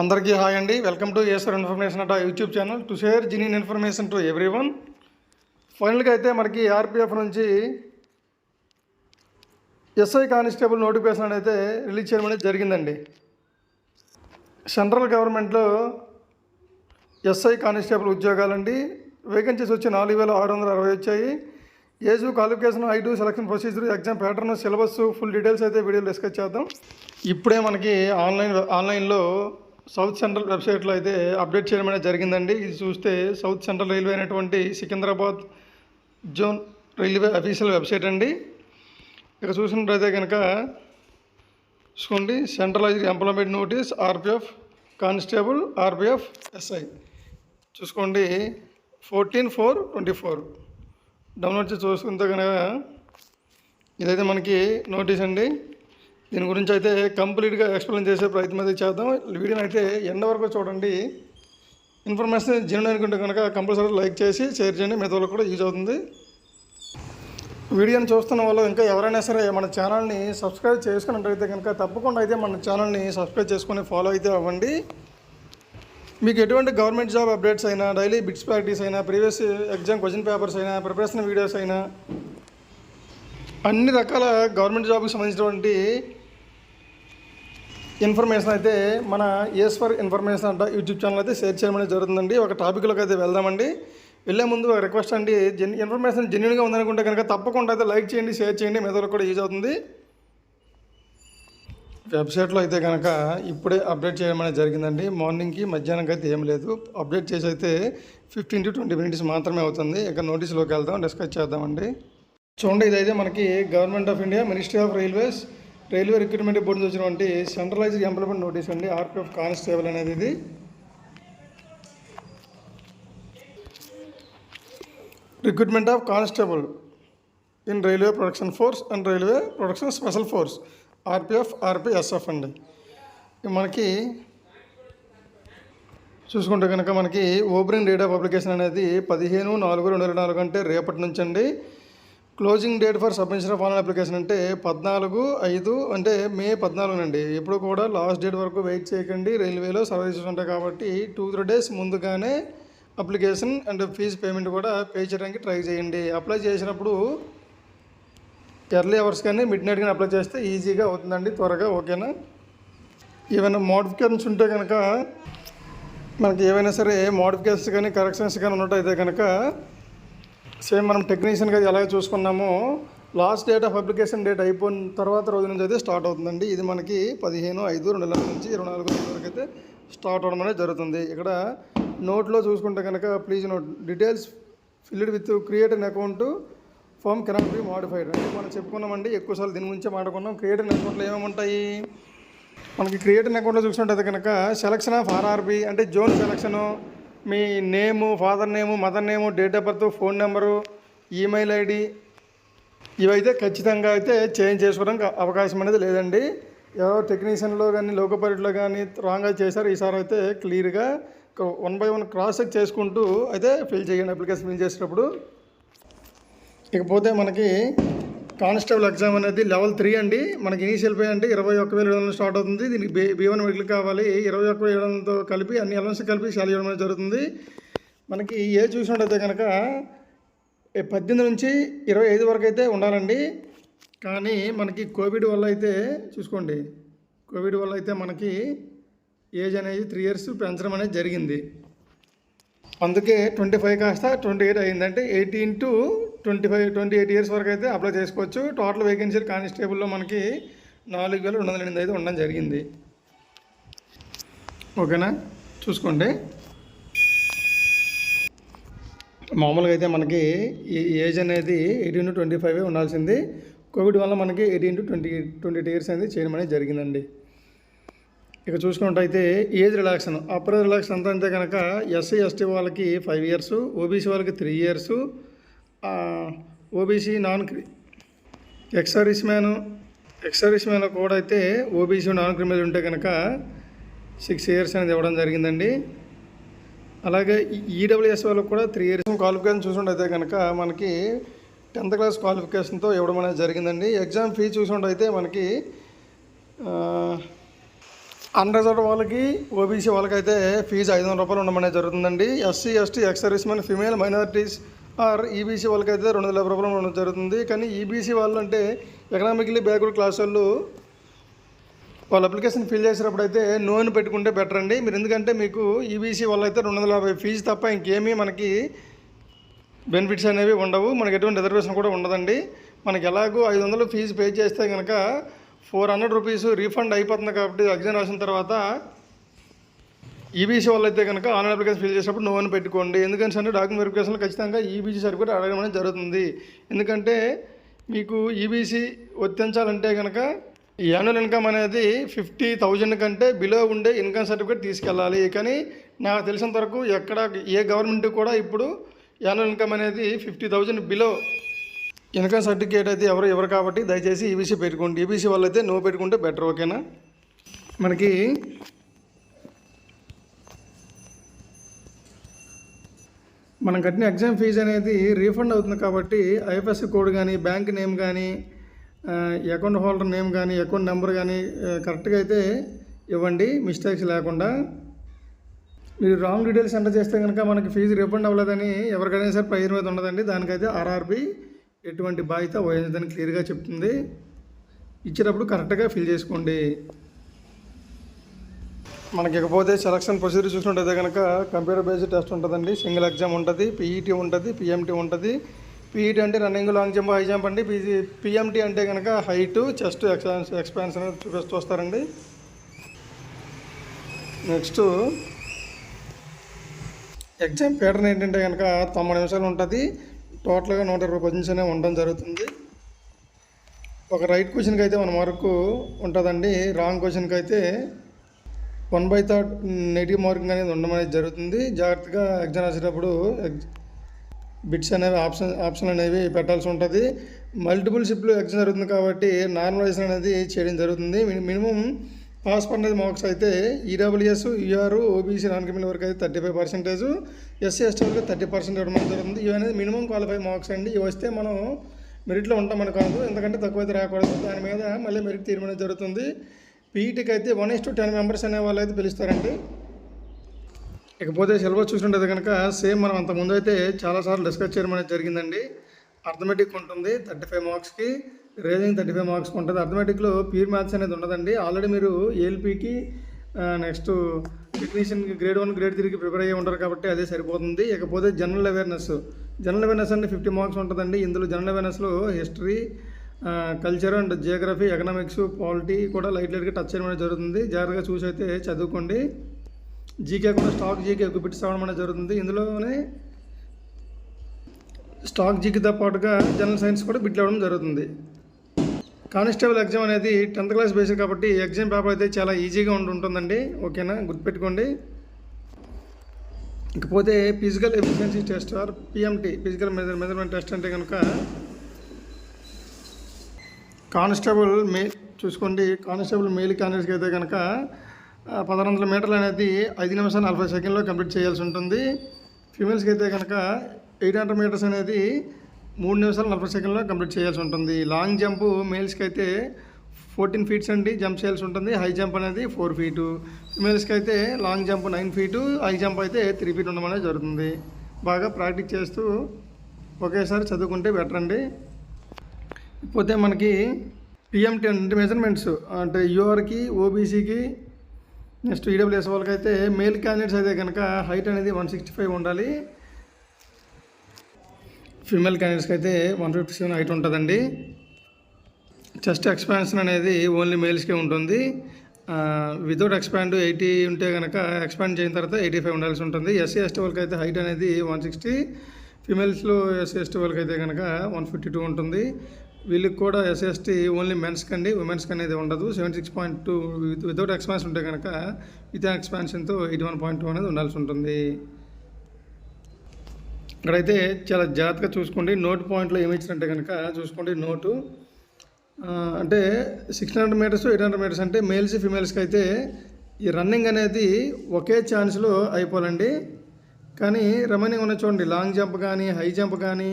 అందరికీ హాయ్ అండి. Welcome to Eshwar information at YouTube channel to share genuine information to every one ఫైనల్గా అయితే మనకి ఆర్పిఎఫ్ నుంచి ఎస్ఐ కానిస్టేబుల్ నోటిఫికేషన్ అయితే రిలీజ్ చేయడం అనేది జరిగిందండి. సెంట్రల్ గవర్నమెంట్లో ఎస్ఐ కానిస్టేబుల్ ఉద్యోగాలండి. వేకెన్సీస్ వచ్చి నాలుగు వేల ఆరు వందల అరవై వచ్చాయి. Age qualification I to selection procedure exam pattern syllabus full details అయితే వీడియోలో డిస్కస్ చేద్దాం. ఇప్పుడే మనకి ఆన్లైన్ ఆన్లైన్లో సౌత్ సెంట్రల్ వెబ్సైట్లో అయితే అప్డేట్ చేయడం అనేది జరిగిందండి. ఇది చూస్తే సౌత్ సెంట్రల్ రైల్వే అనేటువంటి Secunderabad zone railway official website అండి. ఇక చూసినట్లయితే కనుక చూసుకోండి centralised employment notice RPF constable RPF SI. చూసుకోండి fourteen four twenty four. Download చేసి చూసుకుంటే కనుక ఇదైతే మనకి నోటీస్ అండి. దీని గురించి అయితే కంప్లీట్గా ఎక్స్ప్లెయిన్ చేసే ప్రయత్నం అయితే చేద్దాం. వీడియోని అయితే ఎండ వరకు చూడండి. ఇన్ఫర్మేషన్ జెన్యున్ అనుకుంటే కనుక కంపల్సరీ లైక్ చేసి షేర్ చేయండి. మిగతా వాళ్ళకి కూడా యూజ్ అవుతుంది. వీడియోని చూస్తున్న వాళ్ళు ఇంకా ఎవరైనా సరే మన ఛానల్ని సబ్స్క్రైబ్ చేసుకున్నట్టయితే కనుక తప్పకుండా అయితే మన ఛానల్ని సబ్స్క్రైబ్ చేసుకొని ఫాలో అయితే అవ్వండి. మీకు ఎటువంటి గవర్నమెంట్ జాబ్ అప్డేట్స్ అయినా డైలీ బిట్స్ ప్రాక్టీస్ అయినా ప్రీవియస్ ఎగ్జామ్ క్వశ్చన్ పేపర్స్ అయినా ప్రిపరేషన్ వీడియోస్ అయినా అన్ని రకాల గవర్నమెంట్ జాబ్కి సంబంధించినటువంటి ఇన్ఫర్మేషన్ అయితే మన ఈశ్వర్ ఇన్ఫర్మేషన్ అంట యూట్యూబ్ ఛానల్ అయితే షేర్ చేయడం అనేది జరుగుతుందండి. ఒక టాపిక్లోకి అయితే వెళ్దామండి. వెళ్ళే ముందు ఒక రిక్వెస్ట్ అండి. జెన్ ఇన్ఫర్మేషన్ జెన్యున్గా ఉందనుకుంటే కనుక తప్పకుండా అయితే లైక్ చేయండి షేర్ చేయండి. మీద కూడా యూజ్ అవుతుంది. వెబ్సైట్లో అయితే కనుక ఇప్పుడే అప్డేట్ చేయడం అనేది జరిగిందండి. మార్నింగ్కి మధ్యాహ్నంకి అయితే ఏం లేదు. అప్డేట్ చేసి అయితే ఫిఫ్టీన్ టు ట్వంటీ మినిట్స్ మాత్రమే అవుతుంది. ఇక నోటీస్లోకి వెళ్దాం డిస్కస్ చేద్దామండి. చూడండి ఇదైతే మనకి government of India ministry of railways railway recruitment board వచ్చినటువంటి సెంట్రలైజ్డ్ ఎంప్లాయ్మెంట్ నోటీస్ అండి ఆర్పిఎఫ్ కానిస్టేబుల్ అనేది ఇది recruitment of constable in railway production force and railway production special force RPF RPSF అండి. మనకి చూసుకుంటే కనుక మనకి ఓపెనింగ్ డేట్ ఆఫ్ అప్లికేషన్ అనేది పదిహేను నాలుగు రెండు వేల నాలుగు అంటే రేపటి నుంచి అండి. Closing date for submission of online application అంటే పద్నాలుగు ఐదు అంటే మే పద్నాలుగునండి. ఇప్పుడు ఎప్పుడు కూడా లాస్ట్ డేట్ వరకు వెయిట్ చేయకండి. రైల్వేలో సర్వీసెస్ ఉంటాయి కాబట్టి టూ త్రీ డేస్ ముందుగానే అప్లికేషన్ అండ్ ఫీజు పేమెంట్ కూడా పే చేయడానికి ట్రై చేయండి. అప్లై చేసినప్పుడు ఎర్లీ అవర్స్ కానీ మిడ్ నైట్ కానీ అప్లై చేస్తే ఈజీగా అవుతుందండి త్వరగా ఓకేనా? ఏమైనా మోడిఫికేషన్స్ ఉంటే కనుక మనకి ఏవైనా సరే మోడిఫికేషన్స్ కానీ కరెక్షన్స్ కానీ ఉన్నట్టయితే కనుక సేమ్ మనం టెక్నీషియన్గా ఎలా చూసుకున్నామో last date of application date అయిపోయిన తర్వాత రోజు నుంచి అయితే స్టార్ట్ అవుతుందండి. ఇది మనకి పదిహేను ఐదు రెండు నెలల నుంచి ఇరవై నాలుగు రోజుల వరకు అయితే స్టార్ట్ అవడం అనేది జరుగుతుంది. ఇక్కడ నోట్లో చూసుకుంటే కనుక please note details filled with create an account form cannot be modified అంటే మనం చెప్పుకున్నామండి ఎక్కువసార్లు దీని గురించే మాట్లాడుకున్నాం. క్రియేట్ అన్ అకౌంట్లో ఏమేమి ఉంటాయి? మనకి క్రియేట్ అన్ అకౌంట్లో చూసుకుంటే కనుక సెలక్షన్ ఆఫ్ ఆర్ఆర్బి అంటే zone selection me name father name mother name date of birth phone number email ID ఇవైతే ఖచ్చితంగా అయితే చేంజ్ చేసుకోవడానికి అవకాశం అనేది లేదండి. ఎవరో టెక్నీషియన్లో కానీ లోకపరిట్లో కానీ రాంగ్గా చేశారు ఈసారి అయితే క్లియర్గా one by one cross check చేసుకుంటూ అయితే ఫిల్ చేయండి అప్లికేషన్ ఫిల్ చేసేటప్పుడు. ఇకపోతే మనకి కానిస్టేబుల్ ఎగ్జామ్ అనేది లెవెల్ త్రీ అండి. మనకి ఇనీషియల్ పే అంటే ఇరవై ఒక్క వేల ఏడు వందలు స్టార్ట్ అవుతుంది. దీనికి బీ బీ వన్ మెడికల్ కావాలి. ఇరవై ఒక్క వేల ఏడు వందలతో కలిపి అన్ని ఎలవెన్స్ కలిపి శాలరీ ఇవ్వడం జరుగుతుంది. మనకి ఏ చూసినట్టయితే కనుక పద్దెనిమిది నుంచి ఇరవై ఐదు వరకు అయితే ఉండాలండి. కానీ మనకి కోవిడ్ వల్ల అయితే చూసుకోండి. కోవిడ్ వల్ల అయితే మనకి ఏజ్ అనేది త్రీ ఇయర్స్ పెంచడం అనేది జరిగింది. అందుకే ట్వంటీ ఫైవ్ కాస్త ట్వంటీ ఎయిట్ అయిందంటే eighteen to twenty five twenty eight years వరకు అయితే అప్లై చేసుకోవచ్చు టోటల్ వేకెన్సీలు కానిస్టేబుల్లో మనకి నాలుగు వేల రెండు వందల ఎనిమిది అయితే ఉండడం జరిగింది. ఓకేనా? చూసుకోండి. మామూలుగా అయితే మనకి ఈ ఏజ్ అనేది ఎయిటీన్ టు ట్వంటీ ఫైవ్ ఉండాల్సింది. కోవిడ్ వల్ల మనకి eighteen to twenty twenty years అనేది చేయడం అనేది జరిగిందండి. ఇక చూసుకున్నట్టయితే ఏజ్ రిలాక్షన్ అప్పర్ రిలాక్షన్ అంతా అంటే కనుక ఎస్సీ ఎస్టీ వాళ్ళకి ఫైవ్ ఇయర్స్ ఓబీసీ వాళ్ళకి three years OBC non ex service man ex service man కూడా అయితే ఓబీసీ నాన్ క్రిమినల్ ఉంటే కనుక సిక్స్ ఇయర్స్ అనేది ఇవ్వడం జరిగిందండి. అలాగే ఈడబ్ల్యూఎస్ వాళ్ళకి కూడా త్రీ ఇయర్స్ క్వాలిఫికేషన్ చూసుకుంటే కనుక మనకి టెన్త్ క్లాస్ క్వాలిఫికేషన్తో ఇవ్వడం అనేది జరిగిందండి. ఎగ్జామ్ ఫీ చూసుకుంటే మనకి అన్రిజర్వ్ వాళ్ళకి ఓబీసీ వాళ్ళకైతే ఫీజు ఐదు వందల రూపాయలు ఉండమనేది జరుగుతుందండి. SC ST ex service men female minorities or EBC వాళ్ళకైతే రెండు వందల యాభై రూపాయలు ఉండడం జరుగుతుంది. కానీ ఈబీసీ వాళ్ళు అంటే ఎకనామికలీ బ్యాక్వర్డ్ క్లాస్ వాళ్ళు వాళ్ళ అప్లికేషన్ ఫిల్ చేసినప్పుడు అయితే నోన్ పెట్టుకుంటే బెటర్ అండి. మీరు ఎందుకంటే మీకు ఈబీసీ వాళ్ళు అయితే రెండు వందల యాభై ఫీజు తప్ప ఇంకేమీ మనకి బెనిఫిట్స్ అనేవి ఉండవు. మనకి ఎటువంటి రిజర్వేషన్ కూడా ఉండదండి. మనకి ఎలాగో ఐదు వందలు ఫీజు పే చేస్తే కనుక ఫోర్ హండ్రెడ్ రూపీస్ రీఫండ్ అయిపోతుంది కాబట్టి ఎగ్జామ్ రాసిన తర్వాత ఈబీసీ వాళ్ళు అయితే కనుక ఆన్లైన్ అప్లికేషన్ ఫిల్ చేసినప్పుడు నో అని పెట్టుకోండి. ఎందుకంటే అంటే డాక్యుమెంట్ వెరిఫికేషన్లో ఖచ్చితంగా ఈబీసీ సర్టిఫికేట్ అడగడం అనేది జరుగుతుంది. ఎందుకంటే మీకు ఈబీసీ వర్తించాలంటే కనుక ఈ యాన్యువల్ ఇన్కమ్ అనేది ఫిఫ్టీ థౌజండ్ కంటే బిలో ఉండే ఇన్కమ్ సర్టిఫికేట్ తీసుకెళ్ళాలి. కానీ నాకు తెలిసినంత వరకు ఎక్కడ ఏ గవర్నమెంట్ కూడా ఇప్పుడు యాన్యువల్ ఇన్కమ్ అనేది fifty thousand below income certificate అయితే ఎవరు ఎవరు కాబట్టి దయచేసి ఈబీసీ పెట్టుకోండి. ఈబీసీ వాళ్ళు అయితే నో పెట్టుకుంటే బెటర్ ఓకేనా మనకి మనం కట్టిన ఎగ్జామ్ ఫీజు అనేది రీఫండ్ అవుతుంది కాబట్టి ఐఎఫ్ఎస్సి కోడ్ కానీ బ్యాంక్ నేమ్ కానీ అకౌంట్ హోల్డర్ నేమ్ కానీ అకౌంట్ నెంబర్ కానీ కరెక్ట్గా అయితే ఇవ్వండి మిస్టేక్స్ లేకుండా. మీరు రాంగ్ డీటెయిల్స్ ఎంటర్ చేస్తే కనుక మనకి ఫీజు రిఫండ్ అవ్వలేదని ఎవరికైనా సరే ప్రయోజనం అయితే ఉండదండి దానికైతే ఆర్ఆర్బి ఎటువంటి బాధ్యత వహించదని క్లియర్గా చెప్తుంది. ఇచ్చేటప్పుడు కరెక్ట్గా ఫిల్ చేసుకోండి. మనకి ఇకపోతే సెలక్షన్ ప్రొసీజర్ చూసినట్టయితే కనుక కంప్యూటర్ బేస్డ్ టెస్ట్ ఉంటుందండి. సింగిల్ ఎగ్జామ్ ఉంటుంది పీఈటీ ఉంటుంది పిఎంటీ ఉంటుంది. పీఈటీ అంటే running long jump high jump అండి. పీజీ పిఎంటీ అంటే కనుక హైట్ చెస్ట్ ఎక్స్పాన్స్ ఎక్స్పాన్షన్ చూపిస్తూ వస్తారండి. నెక్స్ట్ ఎగ్జామ్ ప్యాటర్న్ ఏంటంటే కనుక తొంభై నిమిషాలు ఉంటుంది. టోటల్గా నూట ఇరవై క్వశ్చన్స్ అనేవి ఉండడం జరుగుతుంది. ఒక రైట్ క్వశ్చన్కి అయితే మన మార్కు ఉంటుందండి. రాంగ్ క్వశ్చన్కి అయితే one by third negative marking అనేది ఉండడం అనేది జరుగుతుంది. జాగ్రత్తగా ఎగ్జామ్ రాసేటప్పుడు బిట్స్ అనేవి ఆప్షన్ ఆప్షన్ అనేవి పెట్టాల్సి ఉంటుంది. మల్టిపుల్ షిప్లు ఎగ్జామ్ జరుగుతుంది కాబట్టి నార్మలైజేషన్ అనేది చేయడం జరుగుతుంది. మినిమం పాస్ పర్సెంటేజ్ మార్క్స్ అయితే EWS UR OBC non criminal వరకు అయితే thirty five percentage SC ST వరకు థర్టీ పర్సెంట్ ఇవ్వడం జరుగుతుంది. ఇవి అనేది మినిమం క్వాలిఫై మార్క్స్ అండి. ఇవి వస్తే మనం మెరిట్లో ఉంటామని కాదు ఎందుకంటే తక్కువ అయితే రాకూడదు. దాని మీద మళ్ళీ మెరిట్ తీర్మానం జరుగుతుంది. పీఈటీకి అయితే one is to ten members అనే వాళ్ళు అయితే పిలుస్తారండి. ఇకపోతే సిలబస్ చూసినట్టయితే కనుక సేమ్ మనం అంత ముందు అయితే చాలాసార్లు డిస్కస్ చేయడం అనేది జరిగిందండి. అర్థమెటిక్ ఉంటుంది థర్టీ ఫైవ్ మార్క్స్కి రేజింగ్ థర్టీ ఫైవ్ మార్క్స్ ఉంటుంది. అర్థమెటిక్లో ప్యూర్ మ్యాథ్స్ అనేది ఉండదండి. ఆల్రెడీ మీరు ఏఎల్పికి నెక్స్ట్ టెక్నీషియన్కి గ్రేడ్ వన్ గ్రేడ్ త్రీకి ప్రిపేర్ అయ్యి ఉంటారు కాబట్టి అదే సరిపోతుంది. ఇకపోతే జనరల్ అవేర్నెస్ జనరల్ అవేర్నెస్ అంటే ఫిఫ్టీ మార్క్స్ ఉంటుందండి. ఇందులో general అవేర్నెస్లో history culture and geography economics polity కూడా లైట్ లైట్గా టచ్ చేయడం అనేది జరుగుతుంది. జాగ్రత్తగా చూసి అయితే చదువుకోండి. జీకే కూడా స్టాక్ జీకే ఒక బిట్స్ అవ్వడం అనేది జరుగుతుంది. ఇందులోనే స్టాక్ జీకేతో పాటుగా జనరల్ సైన్స్ కూడా బిట్లు అవ్వడం జరుగుతుంది. కానిస్టేబుల్ ఎగ్జామ్ అనేది టెన్త్ క్లాస్ బేసిక్ కాబట్టి ఎగ్జామ్ పేపర్ అయితే చాలా ఈజీగా ఉంటుందండి. ఓకేనా? గుర్తుపెట్టుకోండి. ఇకపోతే physical efficiency test or PMT physical measure measurement test అంటే కనుక కానిస్టేబుల్ మే చూసుకోండి కానిస్టేబుల్ మేల్ క్యాండిడేట్స్కి అయితే కనుక పదహారు వందల మీటర్లు అనేది ఐదు నిమిషాలు నలభై సెకండ్లో కంప్లీట్ చేయాల్సి ఉంటుంది. ఫీమేల్స్కి అయితే కనుక ఎయిట్ హండ్రెడ్ మీటర్స్ అనేది మూడు నిమిషాలు నలభై సెకండ్లో కంప్లీట్ చేయాల్సి ఉంటుంది. లాంగ్ జంప్ మేల్స్కి అయితే ఫోర్టీన్ ఫీట్స్ అండి జంప్ చేయాల్సి ఉంటుంది. హై జంప్ అనేది ఫోర్ ఫీటు ఫిమేల్స్కి అయితే long jump nine feet high jump అయితే త్రీ ఫీట్ ఉండడం అనేది జరుగుతుంది. బాగా ప్రాక్టీస్ చేస్తూ ఒకేసారి చదువుకుంటే బెటర్ అండి. పోతే మనకి పిఎంటీ అంటే మెజర్మెంట్స్ అంటే యూఆర్కి ఓబీసీకి నెక్స్ట్ ఈడబ్ల్యూఎస్ వాళ్ళకి అయితే మేల్ క్యాండిడేట్స్ అయితే కనుక హైట్ అనేది వన్ సిక్స్టీ ఫైవ్ ఉండాలి ఫీమేల్ క్యాండిడేట్స్కి అయితే వన్ ఫిఫ్టీ సెవెన్ హైట్ ఉంటుందండి. చెస్ట్ ఎక్స్పాన్షన్ అనేది ఓన్లీ మేల్స్కే ఉంటుంది. వితౌట్ ఎక్స్పాండ్ ఎయిటీ ఉంటే కనుక ఎక్స్పాండ్ చేసిన తర్వాత ఎయిటీ ఫైవ్ ఉండాల్సి ఉంటుంది. ఎస్సీ ఎస్టీ వాళ్ళకి అయితే హైట్ అనేది వన్ సిక్స్టీ ఫీమేల్స్లో ఎస్సీ ఎస్టీ వాళ్ళకి అయితే కనుక వన్ ఫిఫ్టీ టూ ఉంటుంది. వీళ్ళకి కూడా ఎస్ఎస్టీ ఓన్లీ మెన్స్కి అండి ఉమెన్స్కి అనేది ఉండదు. Seventy six point two without expansion ఉంటే కనుక విత్ ఎక్స్పాన్షన్తో ఎయిటీ వన్ పాయింట్ టూ అనేది ఉండాల్సి ఉంటుంది. ఇక్కడైతే చాలా జాగ్రత్తగా చూసుకోండి. నోట్ పాయింట్లో ఏమి ఇచ్చినట్టే కనుక చూసుకోండి. నోటు అంటే six hundred metres eight hundred metres అంటే మేల్స్ ఫిమేల్స్కి అయితే ఈ రన్నింగ్ అనేది ఒకే ఛాన్స్లో అయిపోవాలండి. కానీ రమణింగ్ ఉన్న చూడండి. లాంగ్ జంప్ కానీ హై జంప్ కానీ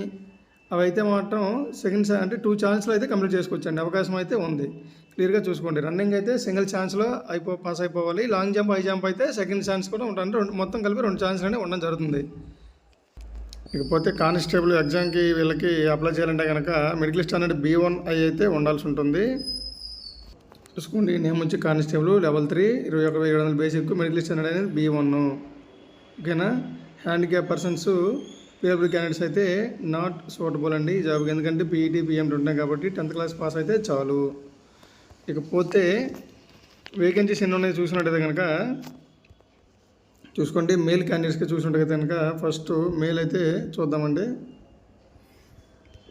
అవి అయితే మాత్రం సెకండ్ అంటే టూ ఛాన్స్లో అయితే కంప్లీట్ చేసుకోవచ్చండి. అవకాశం అయితే ఉంది. క్లియర్గా చూసుకోండి. రన్నింగ్ అయితే సింగిల్ ఛాన్స్లో అయిపో పాస్ అయిపోవాలి. లాంగ్ జంప్ హై జంప్ అయితే సెకండ్ ఛాన్స్ కూడా ఉంటుంది రెండు మొత్తం కలిపి రెండు ఛాన్స్లు అనేవి ఉండడం జరుగుతుంది. ఇకపోతే కానిస్టేబుల్ ఎగ్జామ్కి వీళ్ళకి అప్లై చేయాలంటే కనుక మెడికల్ స్టాండర్డ్ బీ వన్ ఐ అయితే ఉండాల్సి ఉంటుంది. చూసుకోండి. నేమ్ వచ్చి కానిస్టేబుల్ లెవెల్ త్రీ ఇరవై ఒక ఏడు వందల బేసిక్ మెడికల్ స్టాండర్డ్ అనేది బీ వన్ ఓకేనా? హ్యాండిక్యాప్ పర్సన్స్ పేపర్ క్యాండిడేట్స్ అయితే నాట్ సూటబుల్ అండి ఈ జాబ్కి ఎందుకంటే పీఈటీ పిఎంటీ ఉంటాయి కాబట్టి టెన్త్ క్లాస్ పాస్ అయితే చాలు. ఇకపోతే వేకెన్సీస్ ఎన్ని ఉన్నాయి చూసినట్టయితే కనుక చూసుకోండి మేల్ క్యాండిడేట్స్కి చూసినట్టయితే కనుక ఫస్ట్ మేల్ అయితే చూద్దామండి.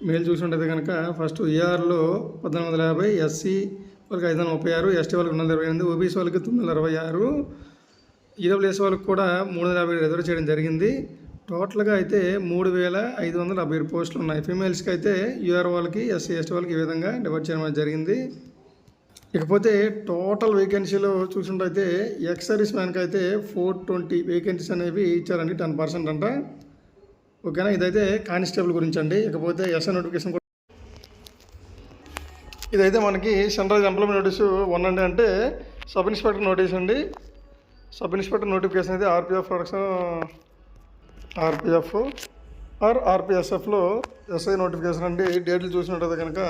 మేల్ చూసినట్టయితే కనుక ఫస్ట్ ఈఆర్లో పద్నాలుగు వందల యాభై ఎస్సీ వాళ్ళకి ఐదు వందల ముప్పై ఆరు ఎస్టీ వాళ్ళకి రెండు వందల ఇరవై ఎనిమిది ఓబీసీ వాళ్ళకి తొమ్మిది వందల అరవై ఆరు ఈడబ్ల్యూఎస్ వాళ్ళకి కూడా మూడు వందల యాభై రిజర్వ్ చేయడం జరిగింది. టోటల్గా అయితే మూడు వేల ఐదు వందల డెబ్బై ఏడు పోస్టులు ఉన్నాయి. ఫీమేల్స్కి అయితే యూఆర్ వాళ్ళకి ఎస్సీ ఎస్టీ వాళ్ళకి ఈ విధంగా డివైడ్ చేయడం జరిగింది. ఇకపోతే టోటల్ వేకెన్సీలో చూసినట్టయితే ఎక్స్ సర్వీస్ మ్యాన్కి అయితే ఫోర్ ట్వంటీ వేకెన్సీస్ అనేవి ఇచ్చారండి టెన్ పర్సెంట్ అంట. ఓకేనా? ఇదైతే కానిస్టేబుల్ గురించి అండి. ఇకపోతే ఎస్ఐ నోటిఫికేషన్ కూడా ఇదైతే మనకి సెంట్రల్ ఎంప్లాయ్మెంట్ నోటీసు వన్ అండి అంటే సబ్ ఇన్స్పెక్టర్ నోటీస్ అండి. సబ్ ఇన్స్పెక్టర్ నోటిఫికేషన్ అయితే ఆర్పిఎఫ్ ప్రొడక్షన్ ఆర్పిఎఫ్ ఆర్ ఆర్పిఎస్ఎఫ్లో ఎస్ఐ నోటిఫికేషన్ అండి. డేట్లు చూసినట్టయితే కనుక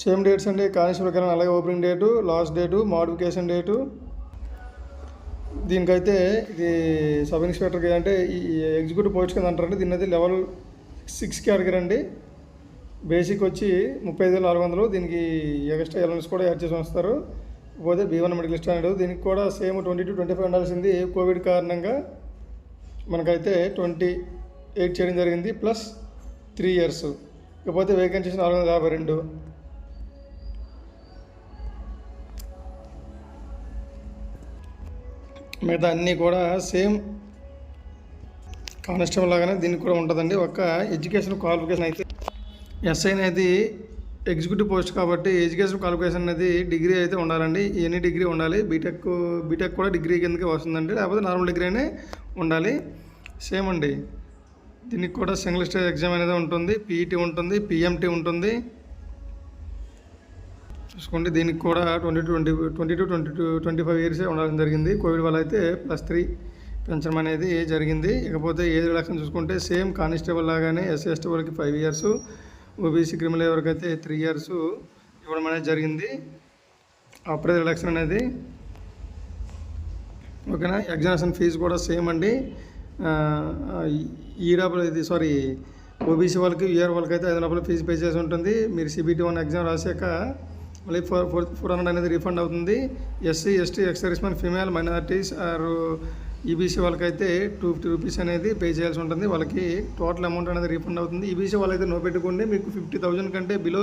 సేమ్ డేట్స్ అండి. కానిస్టేబుల్ కానీ అలాగే opening date last date modification date. దీనికైతే ఇది సబ్ ఇన్స్పెక్టర్కి అంటే ఈ ఎగ్జిక్యూటివ్ పోస్ట్ కింద అంటారండి. దీని అయితే లెవెల్ సిక్స్ కేటగిరీ అండి. బేసిక్ వచ్చి ముప్పై ఐదు వేల నాలుగు వందలు. దీనికి ఎక్స్ట్రా ఎలవెన్స్ కూడా యాడ్ చేసి వస్తారు పోతే బీ వన్ మెడికల్ స్టాండర్డ్. దీనికి కూడా same twenty two twenty five ఉండాల్సింది. కోవిడ్ కారణంగా మనకైతే ట్వంటీ ఎయిట్ చేయడం జరిగింది ప్లస్ త్రీ ఇయర్స్. ఇకపోతే వేకెన్సీస్ నాలుగు వందల యాభై రెండు. మిగతా అన్నీ కూడా సేమ్ కానిస్టేబుల్ లాగానే దీనికి కూడా ఉంటుందండి. ఒక ఎడ్యుకేషన్ క్వాలిఫికేషన్ అయితే ఎస్ఐ అనేది ఎగ్జిక్యూటివ్ పోస్ట్ కాబట్టి ఎడ్యుకేషన్ క్వాలిఫికేషన్ అనేది డిగ్రీ అయితే ఉండాలండి. ఎనీ డిగ్రీ ఉండాలి? బీటెక్ బీటెక్ కూడా డిగ్రీ కిందకే వస్తుందండి. లేకపోతే నార్మల్ డిగ్రీనే ఉండాలి. సేమ్ అండి. దీనికి కూడా సింగిల్ స్టేజ్ ఎగ్జామ్ అనేది ఉంటుంది. పీఈటీ ఉంటుంది. పిఎంటీ ఉంటుంది. చూసుకోండి. దీనికి కూడా twenty twenty twenty two twenty two twenty five ఇయర్సే ఉండడం జరిగింది. కోవిడ్ వల్ల అయితే ప్లస్ త్రీ పెంచడం అనేది జరిగింది? ఇకపోతే ఏజ్ రిడక్షన్ చూసుకుంటే సేమ్ కానిస్టేబుల్ లాగానే ఎస్సీ ఎస్టీ వాళ్ళకి ఫైవ్ ఇయర్స్. ఓబీసీ క్రిమినల్ ఎవరికైతే అయితే త్రీ ఇయర్స్ ఇవ్వడం అనేది జరిగింది అప్రైజ్ రిడక్షన్ అనేది. ఓకేనా? ఎగ్జామినేషన్ ఫీజు కూడా సేమ్ అండి. ఈడబ్ల్యూ ఇది సారీ ఓబీసీ వాళ్ళకి ఇయర్ వాళ్ళకి అయితే ఐదు లోపల ఫీజు పే చేసి ఉంటుంది. మీరు సిబిటీ వన్ ఎగ్జామ్ రాసాక మళ్ళీ ఫోర్ ఫోర్ ఫోర్ హండ్రెడ్ అనేది రీఫండ్ అవుతుంది. SC ST ex servicemen female minorities or EBC వాళ్ళకైతే టూ ఫిఫ్టీ రూపీస్ అనేది పే చేయాల్సి ఉంటుంది. వాళ్ళకి టోటల్ అమౌంట్ అనేది రీఫండ్ అవుతుంది. ఈబీసీ వాళ్ళైతే నో పెట్టుకోండి. మీకు ఫిఫ్టీ థౌజండ్ కంటే బిలో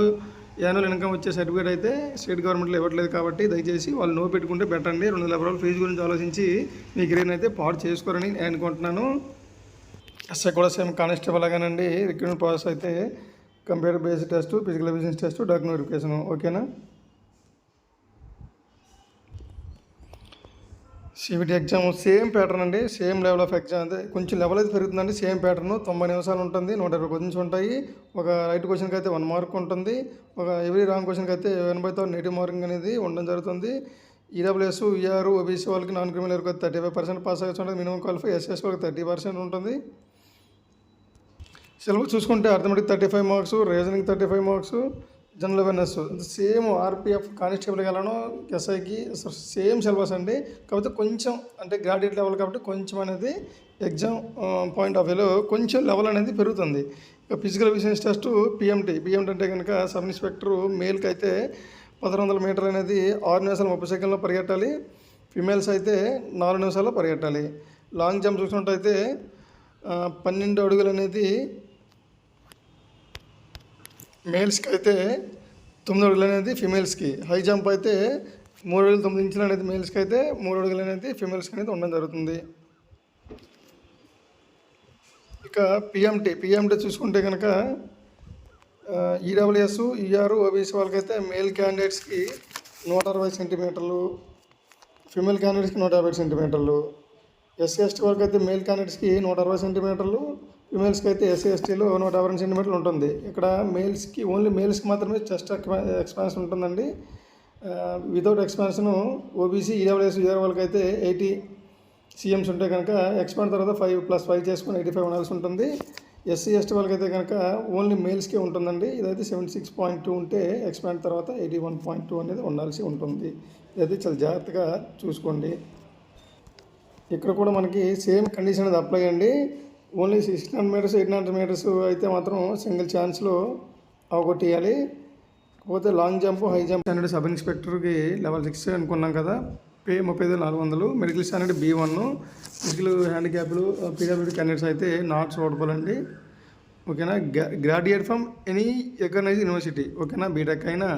యాన్యువల్ ఇన్కమ్ వచ్చే సర్టిఫికేట్ అయితే స్టేట్ గవర్నమెంట్లో ఇవ్వట్లేదు కాబట్టి దయచేసి వాళ్ళు నో పెట్టుకుంటే పెట్టండి రెండు వేల రూపాయల ఫీజు గురించి ఆలోచించి మీ గ్రీన్ అయితే పాడు చేసుకోరని నేను అనుకుంటున్నాను. ఎస్ఐ కూడా సేమ్ కానిస్టేబుల్ లాగానండి రిక్రూట్మెంట్ ప్రాసెస్ అయితే computer based test physical business test document verification ఓకేనా సిబిటీ ఎగ్జామ్ సేమ్ ప్యాటర్న్ అండి సేమ్ లెవెల్ ఆఫ్ ఎగ్జామ్ అదే కొంచెం లెవెల్ అయితే పెరుగుతుందండి సేమ్ ప్యాటర్న్ తొంభై నిమిషాలు ఉంటుంది నూట ఇరవై క్వశ్చన్స్ ఉంటాయి. ఒక రైట్ క్వశ్చన్కి అయితే వన్ మార్క్ ఉంటుంది. ఒక ఎవ్రీ రాంగ్ క్వశ్చన్కి అయితే ఎనభై తో నెగిటివ్ మార్కింగ్ అనేది ఉండడం జరుగుతుంది. ఈడబ్ల్యూఎస్ ఈఆర్ ఓబీసీ వాళ్ళకి నాన్ క్రిమినల్ వరకు థర్టీ ఫైవ్ పర్సెంట్ పాస్ అయ్యి ఉంటుంది మినిమం క్వాలిఫై ఎస్ఎస్ వాళ్ళకి థర్టీ పర్సెంట్ ఉంటుంది. సిలబస్ చూసుకుంటే arithmetic thirty five marks reasoning thirty five marks general awareness. Same RPF constable గలను ఎస్ఐకి సేమ్ సిలబస్ అండి. కాకపోతే కొంచెం అంటే గ్రాడ్యుయేట్ లెవెల్ కాబట్టి కొంచెం అనేది ఎగ్జామ్ పాయింట్ ఆఫ్ వ్యూలో కొంచెం లెవెల్ అనేది పెరుగుతుంది. ఇక physical business test PMT. PMT అంటే కనుక సబ్ ఇన్స్పెక్టర్ మేల్కి అయితే పదహారు వందల మీటర్లు అనేది ఆరు నిమిషాలు ముప్పై సెకండ్లో పరిగెట్టాలి. ఫిమేల్స్ అయితే నాలుగు నిమిషాల్లో పరిగెట్టాలి. లాంగ్ జంప్ చూసినట్టయితే పన్నెండు అడుగులు అనేది మేల్స్కి అయితే తొమ్మిది అడుగులు అనేది ఫిమేల్స్కి. హై జంప్ అయితే మూడు అడుగులు తొమ్మిది ఇంచులు అనేది మేల్స్కి అయితే మూడు అడుగులు అనేది ఫిమేల్స్కి అనేది ఉండడం జరుగుతుంది. ఇక పిఎంటీ పిఎంటీ చూసుకుంటే కనుక ఈడబ్ల్యూఎస్ ఈఆర్ ఓబీసీ వాళ్ళకైతే మేల్ క్యాండిడేట్స్కి నూట అరవై సెంటీమీటర్లు ఫిమేల్ క్యాండిడేట్స్కి నూట యాభై సెంటీమీటర్లు ఎస్సీ ఎస్టీ వాళ్ళకి అయితే మేల్ క్యాండిడేట్స్కి నూట అరవై సెంటీమీటర్లు ఫిమేల్స్కి అయితే ఎస్సీ ఎస్టీలో నూట యాభై సెంటీమీటర్లు ఉంటుంది. ఇక్కడ మేల్స్కి ఓన్లీ మేల్స్కి మాత్రమే చెస్ట్ ఎక్స్పాన్షన్ ఉంటుందండి. Without expansion OBC EWS UR వాళ్ళకి అయితే ఎయిటీ సీఎంస్ ఉంటే కనుక ఎక్స్పాండ్ తర్వాత ఫైవ్ ప్లస్ ఫైవ్ చేసుకుని ఎయిటీ ఫైవ్ ఉండాల్సి ఉంటుంది. ఎస్సీ ఎస్టీ వాళ్ళకి అయితే కనుక ఓన్లీ మేల్స్కే ఉంటుందండి. ఇదైతే సెవెంటీ సిక్స్ పాయింట్ టూ ఉంటే ఎక్స్పాండ్ తర్వాత ఎయిటీ వన్ పాయింట్ టూ అనేది ఉండాల్సి ఉంటుంది. ఇదైతే చాలా జాగ్రత్తగా చూసుకోండి. ఇక్కడ కూడా మనకి సేమ్ కండిషన్ అనేది అప్లై అండి. Only sixteen hundred metres eight hundred metres అయితే మాత్రం సింగిల్ ఛాన్స్లో అవగొట్టేయాలి. కాకపోతే long jump high jump standard sub ఇన్స్పెక్టర్కి level six అనుకున్నాం కదా పే ముప్పై ఐదు నాలుగు వందలు. Medical standard B one physical హ్యాండిక్యాప్లు PWD candidates అయితే నాట్ సూటబుల్ అండి ఓకేనా graduate from any recognise university. ఓకేనా? బీటెక్ అయినా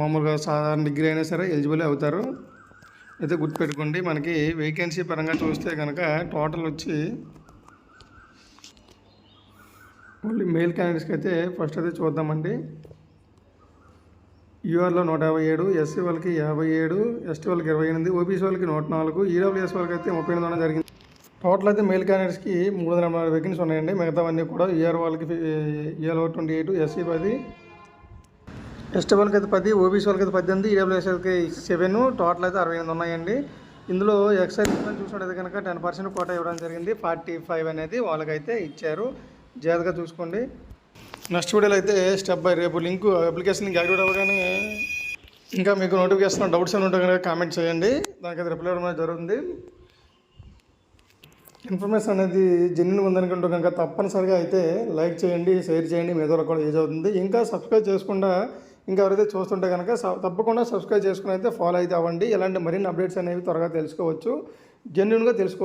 మామూలుగా సాధారణ డిగ్రీ అయినా సరే ఎలిజిబుల్ అవుతారు. అయితే గుర్తుపెట్టుకోండి మనకి వేకెన్సీ పరంగా చూస్తే కనుక టోటల్ వచ్చి ఓన్లీ మేల్ క్యాండిడేట్స్కి అయితే ఫస్ట్ అయితే చూద్దామండి. యూఆర్లో నూట యాభై ఏడు ఎస్సీ వాళ్ళకి యాభై ఏడు ఎస్టీ వాళ్ళకి ఇరవై ఎనిమిది ఓబీసీ వాళ్ళకి నూట నాలుగు ఈడబ్ల్యూఎస్ వాళ్ళకి అయితే ముప్పై ఎనిమిది జరిగింది. టోటల్ అయితే మేల్ క్యాండిడేట్స్కి మూడు వందల ఎనభై వేకెన్సీ ఉన్నాయండి. మిగతావన్నీ కూడా ఈఆర్ వాళ్ళకి ఈఆర్ ట్వంటీ ఎయిట్ ఎస్సీ పది ఎస్టీ వాళ్ళకి అయితే పది ఓబీసీ వాళ్ళకి అయితే పద్దెనిమిది ఈడబ్ల్యూఎస్ వాళ్ళకి సెవెన్ టోటల్ అయితే అరవై ఎనిమిది ఉన్నాయండి. ఇందులో ఎక్సైజ్ చూసినట్టయితే కనుక టెన్ పర్సెంట్ కోట ఇవ్వడం జరిగింది. ఫార్టీ ఫైవ్ అనేది వాళ్ళకైతే ఇచ్చారు. జాగ్రత్తగా చూసుకోండి. నెక్స్ట్ వీడియోలో అయితే స్టెప్ బై రేపు లింక్ అప్లికేషన్ లింక్ యాక్టివేట్ అవ్వగానే ఇంకా మీకు నోటిఫికేషన్ డౌట్స్ అని ఉంటే కనుక కామెంట్ చేయండి. దానికైతే రిప్లై ఇవ్వడం అనేది జరుగుతుంది. ఇన్ఫర్మేషన్ అనేది జెన్యున్ ఉందనుకుంటే కనుక తప్పనిసరిగా అయితే లైక్ చేయండి షేర్ చేయండి. మీ ద్వారా కూడా యూజ్ అవుతుంది. ఇంకా సబ్స్క్రైబ్ చేసుకుండా ఇంకెవరైతే చూస్తుంటే కనుక తప్పకుండా సబ్స్క్రైబ్ చేసుకుని అయితే ఫాలో అయితే అవ్వండి. ఇలాంటి మరిన్ని అప్డేట్స్ అనేవి త్వరగా తెలుసుకోవచ్చు. జెన్యున్గా తెలుసుకో